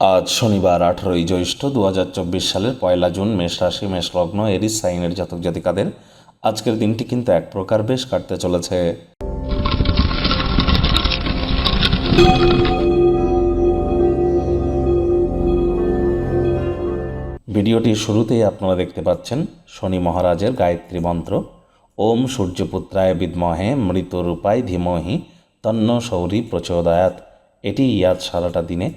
আজ শনিবার, আঠারোই জ্যৈষ্ঠ দু হাজার চব্বিশ সালের পয়লা জুন মেষ রাশি, মেষ লগ্ন, এরিস সাইনের জাতক জাতিকাদের আজকের দিনটি কিন্তু এক প্রকার বেশ কাটতে চলেছে। ভিডিওটির শুরুতেই আপনারা দেখতে পাচ্ছেন, শনি মহারাজের গায়ত্রী মন্ত্র, ওম সূর্যপুত্রায় বিদ্মহে মৃতরূপায় ধীমহি তন্ন সৌরী প্রচোদয়াত এটি ইয়াদ সারাটা দিনে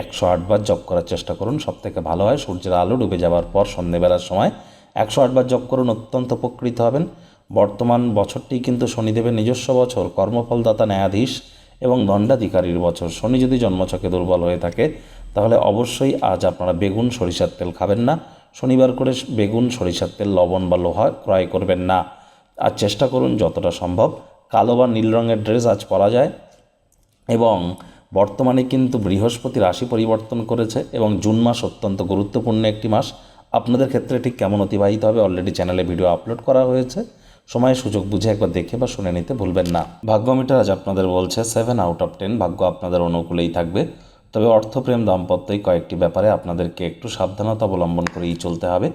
একশো আটবার জপ করার চেষ্টা করুন, সব থেকে ভালো হয়। সূর্যের আলো ডুবে যাওয়ার পর সন্ধেবেলার সময় একশো আটবার জপ করুন, অত্যন্ত উপকৃত হবেন। বর্তমান বছরটি কিন্তু শনিদেবের নিজস্ব বছর, কর্মফলদাতা, ন্যায়াধীশ এবং দণ্ডাধিকারীর বছর। শনি যদি জন্মছকে দুর্বল হয়ে থাকে, তাহলে অবশ্যই আজ আপনারা বেগুন, সরিষার তেল খাবেন না। শনিবার করে বেগুন, সরিষার তেল, লবণ বা লোহা ক্রয় করবেন না। আর চেষ্টা করুন যতটা সম্ভব কালো বা নীল রঙের ড্রেস আজ পরা যায় এবং বর্তমানে কিন্তু বৃহস্পতি রাশি পরিবর্তন করেছে এবং জুন মাস অত্যন্ত গুরুত্বপূর্ণ একটি মাস। আপনাদের ক্ষেত্রে ঠিক কেমন অতিবাহিত হবে অলরেডি চ্যানেলে ভিডিও আপলোড করা হয়েছে। সময়, সুযোগ বুঝে একবার দেখে বা শুনে নিতে ভুলবেন না। ভাগ্যমিটার আজ আপনাদের বলছে সেভেন আউট অফ টেন ভাগ্য আপনাদের অনুকূলেই থাকবে। তবে অর্থপ্রেম দাম্পত্যই কয়েকটি ব্যাপারে আপনাদেরকে একটু সাবধানতা অবলম্বন করেই চলতে হবে।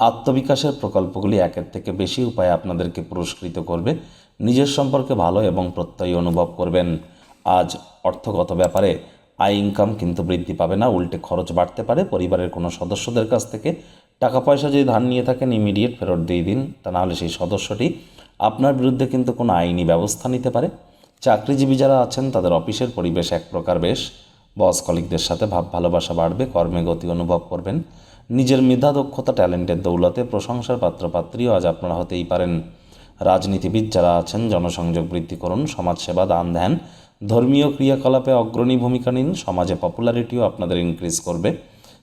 আত্মবিকাশের প্রকল্পগুলি একের থেকে বেশি উপায়ে আপনাদেরকে পুরস্কৃত করবে। নিজের সম্পর্কে ভালো এবং প্রত্যয়ী অনুভব করবেন। আজ অর্থগত ব্যাপারে আয় ইনকাম কিন্তু বৃদ্ধি পাবে না, উল্টে খরচ বাড়তে পারে, পরিবারের কোনো সদস্যদের কাছ থেকে টাকা পয়সা যদি ধার নিয়ে থাকেন ইমিডিয়েট ফেরত দিয়ে দিন, তা নাহলে সেই সদস্যটি আপনার বিরুদ্ধে কিন্তু কোনো আইনি ব্যবস্থা নিতে পারে। চাকরিজীবী যারা আছেন, তাদের অফিসের পরিবেশ এক প্রকার বেশ। বস কলিকদের সাথে ভাব ভালোবাসা বাড়বে, কর্মে গতি অনুভব করবেন। নিজের মেধা, দক্ষতা, ট্যালেন্টের দৌলতে প্রশংসার পাত্রপাত্রীও আজ আপনারা হতেই পারেন। রাজনীতিবিদ যারা আছেন, জনসংযোগ বৃদ্ধি করুন, সমাজসেবা দান ধ্যান ধর্মীয় ক্রিয়াকলাপে অগ্রণী ভূমিকা নিন, সমাজে পপুলারিটিও আপনাদের ইনক্রিজ করবে।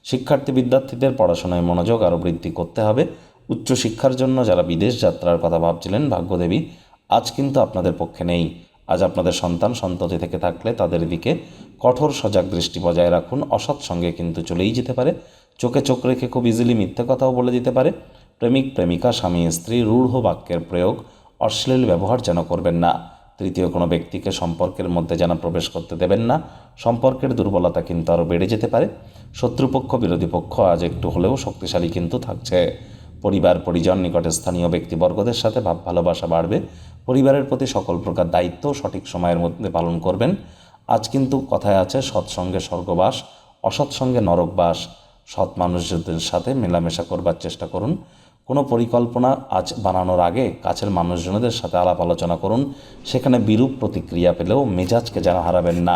শিক্ষার্থী বিদ্যার্থীদের পড়াশোনায় মনোযোগ আরও বৃদ্ধি করতে হবে। উচ্চশিক্ষার জন্য যারা বিদেশ যাত্রার কথা ভাবছিলেন, ভাগ্যদেবী, আজ কিন্তু আপনাদের পক্ষে নেই। আজ আপনাদের সন্তান সন্ততি থেকে থাকলে তাদের দিকে কঠোর সজাগ দৃষ্টি বজায় রাখুন। অসৎ সঙ্গে কিন্তু চলেই যেতে পারে। চোখে চোখ রেখে খুব ইজিলি মিথ্যে কথাও বলে দিতে পারে। প্রেমিক, প্রেমিকা, স্বামী, স্ত্রী, রূঢ় বাক্যের প্রয়োগ অশ্লীল ব্যবহার যেন করবেন না। তৃতীয় কোনো ব্যক্তিকে সম্পর্কের মধ্যে যেন প্রবেশ করতে দেবেন না। সম্পর্কের দুর্বলতা কিন্তু আরও বেড়ে যেতে পারে। শত্রুপক্ষ, বিরোধী পক্ষ আজ একটু হলেও শক্তিশালী কিন্তু থাকছে। পরিবার, পরিজন, নিকটে স্থানীয় ব্যক্তিবর্গদের সাথে ভাব, ভালোবাসা বাড়বে। পরিবারের প্রতি সকল প্রকার দায়িত্ব সঠিক সময়ের মধ্যে পালন করবেন। আজ কিন্তু কথায় আছে সৎসঙ্গে স্বর্গবাস অসৎসঙ্গে নরকবাস সৎ মানুষদের সাথে মেলামেশা করবার চেষ্টা করুন। কোনো পরিকল্পনা আজ বানানোর আগে কাছের মানুষজনদের সাথে আলাপ আলোচনা করুন, সেখানে বিরূপ প্রতিক্রিয়া পেলেও মেজাজকে যেন হারাবেন না।